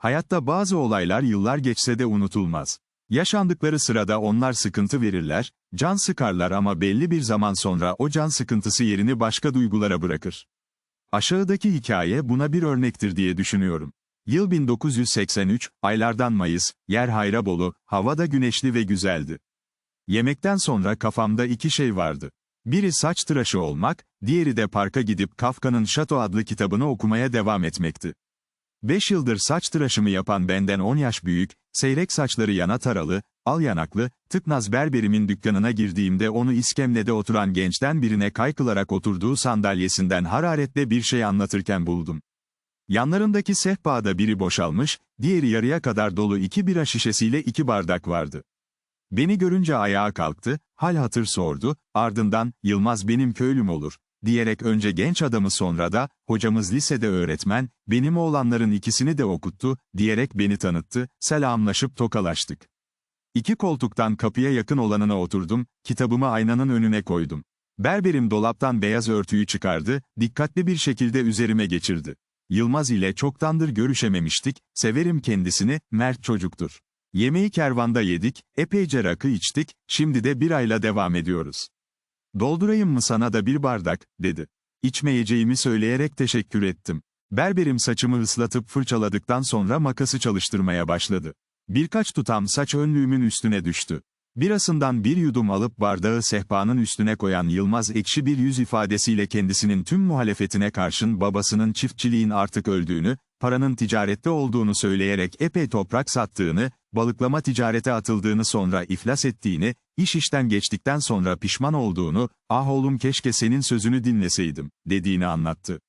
Hayatta bazı olaylar yıllar geçse de unutulmaz. Yaşandıkları sırada onlar sıkıntı verirler, can sıkarlar ama belli bir zaman sonra o can sıkıntısı yerini başka duygulara bırakır. Aşağıdaki hikaye buna bir örnektir diye düşünüyorum. Yıl 1983, aylardan Mayıs, yer Hayrabolu, hava da güneşli ve güzeldi. Yemekten sonra kafamda iki şey vardı. Biri saç tıraşı olmak, diğeri de parka gidip Kafka'nın Şato adlı kitabını okumaya devam etmekti. Beş yıldır saç tıraşımı yapan benden 10 yaş büyük, seyrek saçları yana taralı, al yanaklı, tıknaz berberimin dükkanına girdiğimde onu iskemlede oturan gençten birine kaykılarak oturduğu sandalyesinden hararetle bir şey anlatırken buldum. Yanlarındaki sehpada biri boşalmış, diğeri yarıya kadar dolu iki bira şişesiyle iki bardak vardı. Beni görünce ayağa kalktı, hal hatır sordu, ardından, Yılmaz benim köylüm olur, diyerek önce genç adamı sonra da, hocamız lisede öğretmen, benim oğlanların ikisini de okuttu, diyerek beni tanıttı, selamlaşıp tokalaştık. İki koltuktan kapıya yakın olanına oturdum, kitabımı aynanın önüne koydum. Berberim dolaptan beyaz örtüyü çıkardı, dikkatli bir şekilde üzerime geçirdi. Yılmaz ile çoktandır görüşememiştik, severim kendisini, mert çocuktur. Yemeği kervanda yedik, epeyce rakı içtik, şimdi de birayla devam ediyoruz. Doldurayım mı sana da bir bardak, dedi. İçmeyeceğimi söyleyerek teşekkür ettim. Berberim saçımı ıslatıp fırçaladıktan sonra makası çalıştırmaya başladı. Birkaç tutam saç önlüğümün üstüne düştü. Birasından bir yudum alıp bardağı sehpanın üstüne koyan Yılmaz ekşi bir yüz ifadesiyle kendisinin tüm muhalefetine karşın babasının çiftçiliğin artık öldüğünü, paranın ticarette olduğunu söyleyerek epey toprak sattığını, balıklama ticarete atıldığını sonra iflas ettiğini, iş işten geçtikten sonra pişman olduğunu, ah oğlum keşke senin sözünü dinleseydim, dediğini anlattı.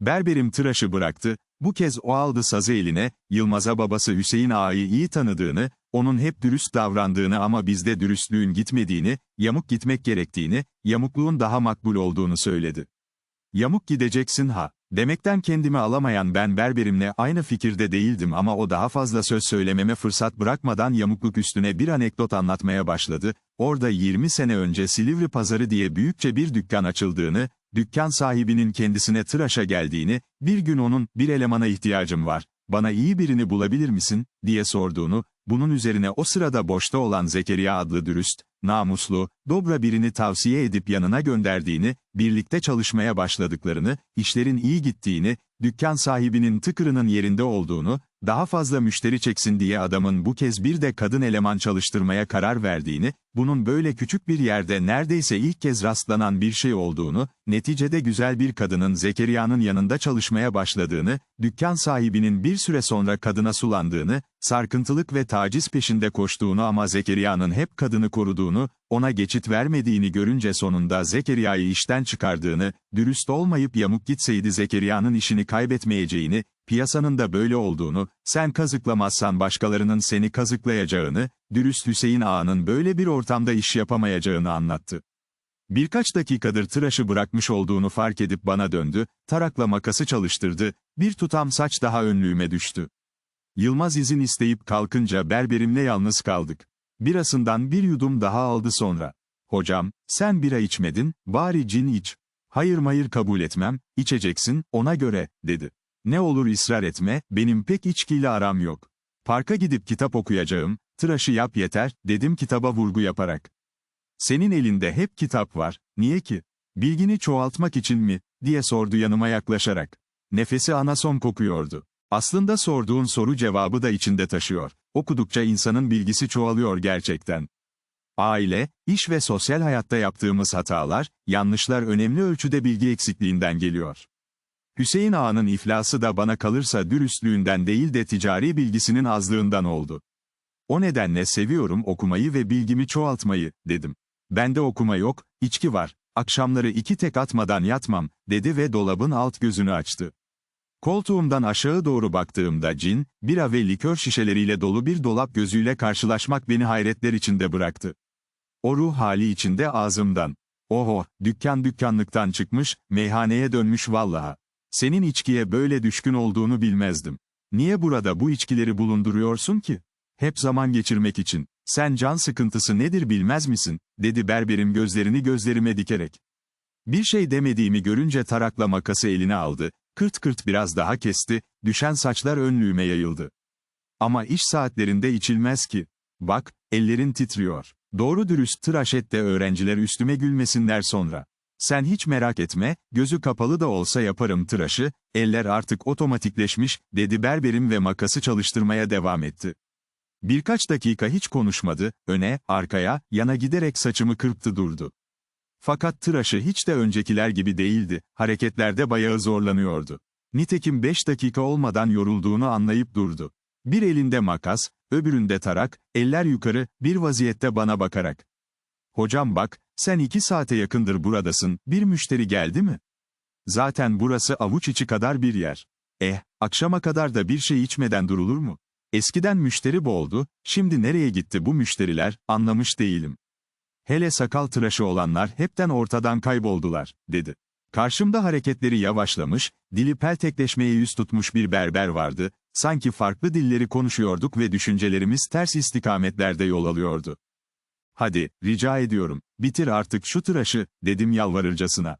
Berberim tıraşı bıraktı, bu kez o aldı sazı eline, Yılmaz'a babası Hüseyin Ağa'yı iyi tanıdığını, onun hep dürüst davrandığını ama bizde dürüstlüğün gitmediğini, yamuk gitmek gerektiğini, yamukluğun daha makbul olduğunu söyledi. Yamuk gideceksin ha. Demekten kendimi alamayan ben berberimle aynı fikirde değildim ama o daha fazla söz söylememe fırsat bırakmadan yamukluk üstüne bir anekdot anlatmaya başladı. Orada 20 sene önce Silivri Pazarı diye büyükçe bir dükkan açıldığını, dükkan sahibinin kendisine tıraşa geldiğini, bir gün onun, bir elemana ihtiyacım var, bana iyi birini bulabilir misin, diye sorduğunu, bunun üzerine o sırada boşta olan Zekeriya adlı dürüst, namuslu, dobra birini tavsiye edip yanına gönderdiğini, birlikte çalışmaya başladıklarını, işlerin iyi gittiğini, dükkan sahibinin tıkırının yerinde olduğunu, daha fazla müşteri çeksin diye adamın bu kez bir de kadın eleman çalıştırmaya karar verdiğini, bunun böyle küçük bir yerde neredeyse ilk kez rastlanan bir şey olduğunu, neticede güzel bir kadının Zekeriya'nın yanında çalışmaya başladığını, dükkan sahibinin bir süre sonra kadına sulandığını, sarkıntılık ve taciz peşinde koştuğunu ama Zekeriya'nın hep kadını koruduğunu, ona geçit vermediğini görünce sonunda Zekeriya'yı işten çıkardığını, dürüst olmayıp yamuk gitseydi Zekeriya'nın işini kaybetmeyeceğini, piyasanın da böyle olduğunu, sen kazıklamazsan başkalarının seni kazıklayacağını, dürüst Hüseyin Ağa'nın böyle bir ortamda iş yapamayacağını anlattı. Birkaç dakikadır tıraşı bırakmış olduğunu fark edip bana döndü, tarakla makası çalıştırdı, bir tutam saç daha önlüğüme düştü. Yılmaz izin isteyip kalkınca berberimle yalnız kaldık. Birasından bir yudum daha aldı sonra. Hocam, sen bira içmedin, bari cin iç. Hayır mayır kabul etmem, içeceksin, ona göre, dedi. Ne olur ısrar etme, benim pek içkiyle aram yok. Parka gidip kitap okuyacağım, tıraşı yap yeter, dedim kitaba vurgu yaparak. Senin elinde hep kitap var, niye ki? Bilgini çoğaltmak için mi, diye sordu yanıma yaklaşarak. Nefesi anason kokuyordu. Aslında sorduğun soru cevabı da içinde taşıyor. Okudukça insanın bilgisi çoğalıyor gerçekten. Aile, iş ve sosyal hayatta yaptığımız hatalar, yanlışlar önemli ölçüde bilgi eksikliğinden geliyor. Hüseyin Ağa'nın iflası da bana kalırsa dürüstlüğünden değil de ticari bilgisinin azlığından oldu. O nedenle seviyorum okumayı ve bilgimi çoğaltmayı, dedim. Bende okuma yok, içki var, akşamları iki tek atmadan yatmam, dedi ve dolabın alt gözünü açtı. Koltuğumdan aşağı doğru baktığımda cin, bira ve likör şişeleriyle dolu bir dolap gözüyle karşılaşmak beni hayretler içinde bıraktı. O ruh hali içinde ağzımdan. Oho, dükkan dükkanlıktan çıkmış, meyhaneye dönmüş vallaha. Senin içkiye böyle düşkün olduğunu bilmezdim. Niye burada bu içkileri bulunduruyorsun ki? Hep zaman geçirmek için. Sen can sıkıntısı nedir bilmez misin? dedi berberim gözlerini gözlerime dikerek. Bir şey demediğimi görünce tarakla makası eline aldı, kırt kırt biraz daha kesti, düşen saçlar önlüğüme yayıldı. Ama iş saatlerinde içilmez ki. Bak, ellerin titriyor. Doğru dürüst tıraş et de öğrenciler üstüme gülmesinler sonra. Sen hiç merak etme, gözü kapalı da olsa yaparım tıraşı, eller artık otomatikleşmiş, dedi berberim ve makası çalıştırmaya devam etti. Birkaç dakika hiç konuşmadı, öne, arkaya, yana giderek saçımı kırptı durdu. Fakat tıraşı hiç de öncekiler gibi değildi, hareketlerde bayağı zorlanıyordu. Nitekim 5 dakika olmadan yorulduğunu anlayıp durdu. Bir elinde makas, öbüründe tarak, eller yukarı, bir vaziyette bana bakarak. Hocam bak, sen iki saate yakındır buradasın, bir müşteri geldi mi? Zaten burası avuç içi kadar bir yer. Eh, akşama kadar da bir şey içmeden durulur mu? Eskiden müşteri boldu, şimdi nereye gitti bu müşteriler, anlamış değilim. Hele sakal tıraşı olanlar hepten ortadan kayboldular, dedi. Karşımda hareketleri yavaşlamış, dili peltekleşmeye yüz tutmuş bir berber vardı, sanki farklı dilleri konuşuyorduk ve düşüncelerimiz ters istikametlerde yol alıyordu. Hadi, rica ediyorum, bitir artık şu tıraşı, dedim yalvarırcasına.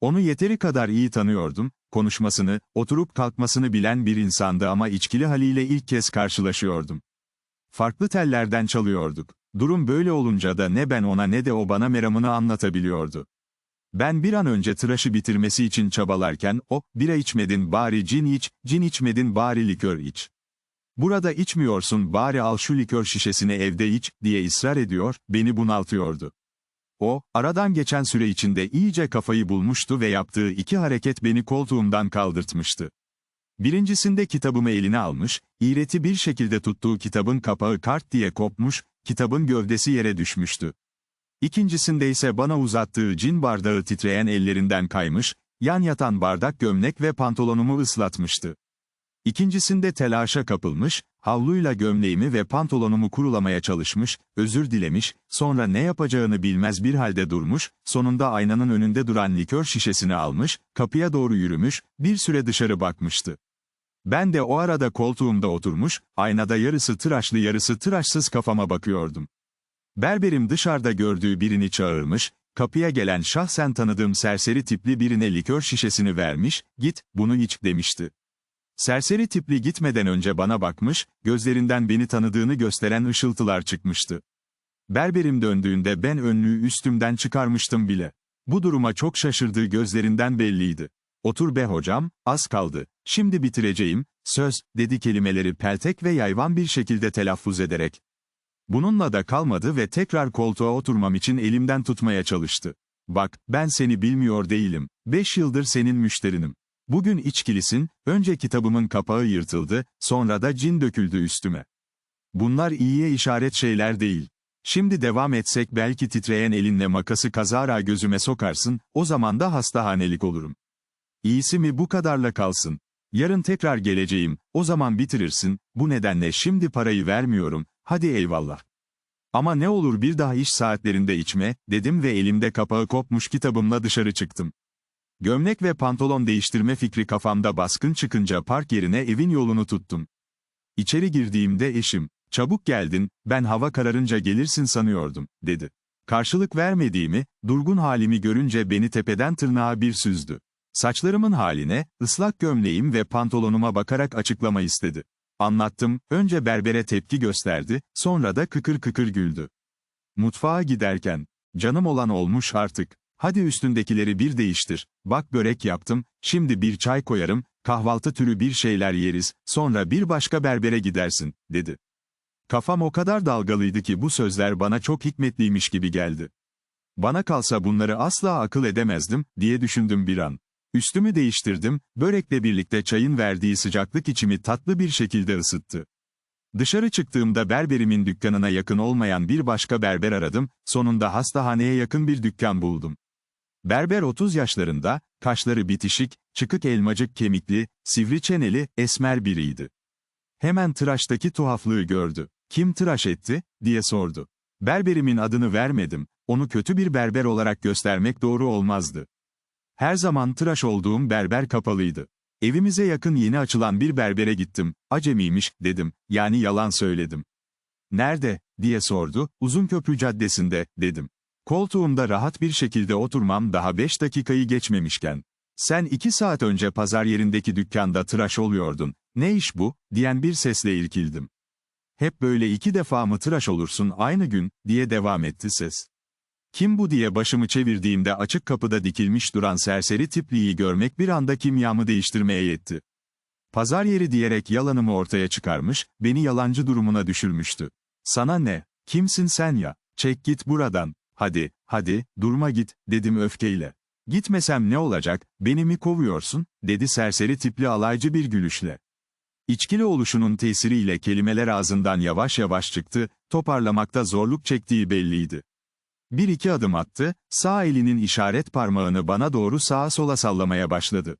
Onu yeteri kadar iyi tanıyordum, konuşmasını, oturup kalkmasını bilen bir insandı ama içkili haliyle ilk kez karşılaşıyordum. Farklı tellerden çalıyorduk. Durum böyle olunca da ne ben ona ne de o bana meramını anlatabiliyordu. Ben bir an önce tıraşı bitirmesi için çabalarken, o, bira içmedin bari cin iç, cin içmedin bari likör iç. Burada içmiyorsun bari al şu likör şişesini evde iç, diye ısrar ediyor, beni bunaltıyordu. O, aradan geçen süre içinde iyice kafayı bulmuştu ve yaptığı iki hareket beni koltuğumdan kaldırtmıştı. Birincisinde kitabımı eline almış, iğreti bir şekilde tuttuğu kitabın kapağı kart diye kopmuş, kitabın gövdesi yere düşmüştü. İkincisinde ise bana uzattığı cin bardağı titreyen ellerinden kaymış, yan yatan bardak gömlek ve pantolonumu ıslatmıştı. İkincisinde telaşa kapılmış, havluyla gömleğimi ve pantolonumu kurulamaya çalışmış, özür dilemiş, sonra ne yapacağını bilmez bir halde durmuş, sonunda aynanın önünde duran likör şişesini almış, kapıya doğru yürümüş, bir süre dışarı bakmıştı. Ben de o arada koltuğumda oturmuş, aynada yarısı tıraşlı yarısı tıraşsız kafama bakıyordum. Berberim dışarıda gördüğü birini çağırmış, kapıya gelen şahsen tanıdığım serseri tipli birine likör şişesini vermiş, git, bunu iç, demişti. Serseri tipli gitmeden önce bana bakmış, gözlerinden beni tanıdığını gösteren ışıltılar çıkmıştı. Berberim döndüğünde ben önlüğü üstümden çıkarmıştım bile. Bu duruma çok şaşırdığı gözlerinden belliydi. Otur be hocam, az kaldı, şimdi bitireceğim, söz, dedi kelimeleri peltek ve yayvan bir şekilde telaffuz ederek. Bununla da kalmadı ve tekrar koltuğa oturmam için elimden tutmaya çalıştı. Bak, ben seni bilmiyor değilim, beş yıldır senin müşterinim. Bugün içkilisin, önce kitabımın kapağı yırtıldı, sonra da cin döküldü üstüme. Bunlar iyiye işaret şeyler değil. Şimdi devam etsek belki titreyen elinle makası kazara gözüme sokarsın, o zaman da hastahanelik olurum. İyisi mi bu kadarla kalsın. Yarın tekrar geleceğim, o zaman bitirirsin, bu nedenle şimdi parayı vermiyorum, hadi eyvallah. Ama ne olur bir daha iş saatlerinde içme, dedim ve elimde kapağı kopmuş kitabımla dışarı çıktım. Gömlek ve pantolon değiştirme fikri kafamda baskın çıkınca park yerine evin yolunu tuttum. İçeri girdiğimde eşim, çabuk geldin, ben hava kararınca gelirsin sanıyordum, dedi. Karşılık vermediğimi, durgun halimi görünce beni tepeden tırnağa bir süzdü. Saçlarımın haline, ıslak gömleğim ve pantolonuma bakarak açıklama istedi. Anlattım, önce berbere tepki gösterdi, sonra da kıkır kıkır güldü. Mutfağa giderken, canım olan olmuş artık, hadi üstündekileri bir değiştir, bak börek yaptım, şimdi bir çay koyarım, kahvaltı türü bir şeyler yeriz, sonra bir başka berbere gidersin, dedi. Kafam o kadar dalgalıydı ki bu sözler bana çok hikmetliymiş gibi geldi. Bana kalsa bunları asla akıl edemezdim, diye düşündüm bir an. Üstümü değiştirdim, börekle birlikte çayın verdiği sıcaklık içimi tatlı bir şekilde ısıttı. Dışarı çıktığımda berberimin dükkanına yakın olmayan bir başka berber aradım, sonunda hastahaneye yakın bir dükkan buldum. Berber 30 yaşlarında, kaşları bitişik, çıkık elmacık kemikli, sivri çeneli, esmer biriydi. Hemen tıraştaki tuhaflığı gördü. Kim tıraş etti, diye sordu. Berberimin adını vermedim, onu kötü bir berber olarak göstermek doğru olmazdı. Her zaman tıraş olduğum berber kapalıydı. Evimize yakın yeni açılan bir berbere gittim, acemiymiş, dedim, yani yalan söyledim. Nerede, diye sordu, Uzunköprü Caddesi'nde, dedim. Koltuğumda rahat bir şekilde oturmam daha beş dakikayı geçmemişken. Sen iki saat önce pazar yerindeki dükkanda tıraş oluyordun, Ne iş bu, diyen bir sesle irkildim. Hep böyle iki defa mı tıraş olursun aynı gün, diye devam etti ses. Kim bu diye başımı çevirdiğimde açık kapıda dikilmiş duran serseri tipliği görmek bir anda kimyamı değiştirmeye yetti. Pazar yeri diyerek yalanımı ortaya çıkarmış, beni yalancı durumuna düşürmüştü. Sana ne? Kimsin sen ya? Çek git buradan. Hadi, hadi, durma git, dedim öfkeyle. Gitmesem ne olacak, beni mi kovuyorsun, dedi serseri tipli alaycı bir gülüşle. İçkili oluşunun tesiriyle kelimeler ağzından yavaş yavaş çıktı, toparlamakta zorluk çektiği belliydi. Bir iki adım attı, sağ elinin işaret parmağını bana doğru sağa sola sallamaya başladı.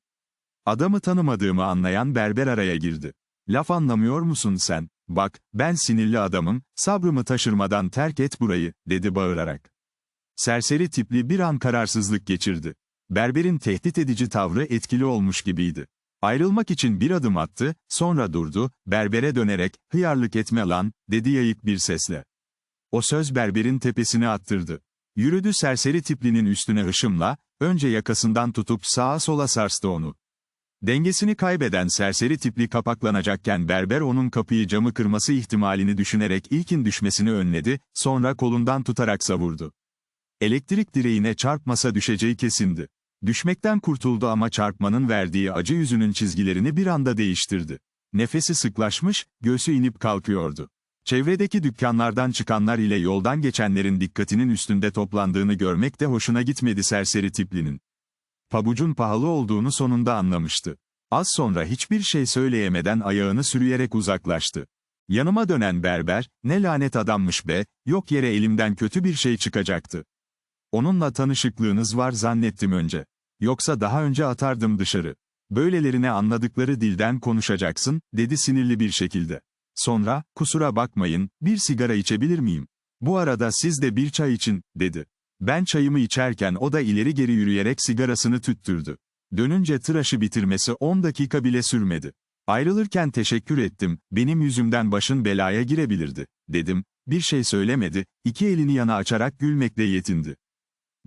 Adamı tanımadığımı anlayan berber araya girdi. Laf anlamıyor musun sen? Bak, ben sinirli adamım, sabrımı taşırmadan terk et burayı, dedi bağırarak. Serseri tipli bir an kararsızlık geçirdi. Berberin tehdit edici tavrı etkili olmuş gibiydi. Ayrılmak için bir adım attı, sonra durdu, berbere dönerek, hıyarlık etme lan, dedi yayık bir sesle. O söz berberin tepesini attırdı. Yürüdü serseri tiplinin üstüne hışımla, önce yakasından tutup sağa sola sarstı onu. Dengesini kaybeden serseri tipli kapaklanacakken berber onun kapıyı camı kırması ihtimalini düşünerek ilkin düşmesini önledi, sonra kolundan tutarak savurdu. Elektrik direğine çarpmasa düşeceği kesindi. Düşmekten kurtuldu ama çarpmanın verdiği acı yüzünün çizgilerini bir anda değiştirdi. Nefesi sıklaşmış, göğsü inip kalkıyordu. Çevredeki dükkanlardan çıkanlar ile yoldan geçenlerin dikkatinin üstünde toplandığını görmek de hoşuna gitmedi serseri tiplinin. Pabucun pahalı olduğunu sonunda anlamıştı. Az sonra hiçbir şey söyleyemeden ayağını sürüyerek uzaklaştı. Yanıma dönen berber, ne lanet adammış be, yok yere elimden kötü bir şey çıkacaktı. Onunla tanışıklığınız var zannettim önce. Yoksa daha önce atardım dışarı. Böylelerine anladıkları dilden konuşacaksın, dedi sinirli bir şekilde. Sonra, kusura bakmayın, bir sigara içebilir miyim? Bu arada siz de bir çay için, dedi. Ben çayımı içerken o da ileri geri yürüyerek sigarasını tüttürdü. Dönünce tıraşı bitirmesi 10 dakika bile sürmedi. Ayrılırken teşekkür ettim, benim yüzümden başın belaya girebilirdi, dedim. Bir şey söylemedi, iki elini yana açarak gülmekle yetindi.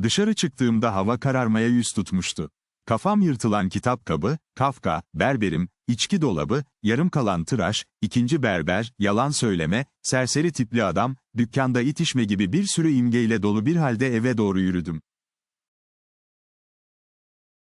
Dışarı çıktığımda hava kararmaya yüz tutmuştu. Kafam yırtılan kitap kabı, Kafka, berberim, içki dolabı, yarım kalan tıraş, ikinci berber, yalan söyleme, serseri tipli adam, dükkanda itişme gibi bir sürü imgeyle dolu bir halde eve doğru yürüdüm.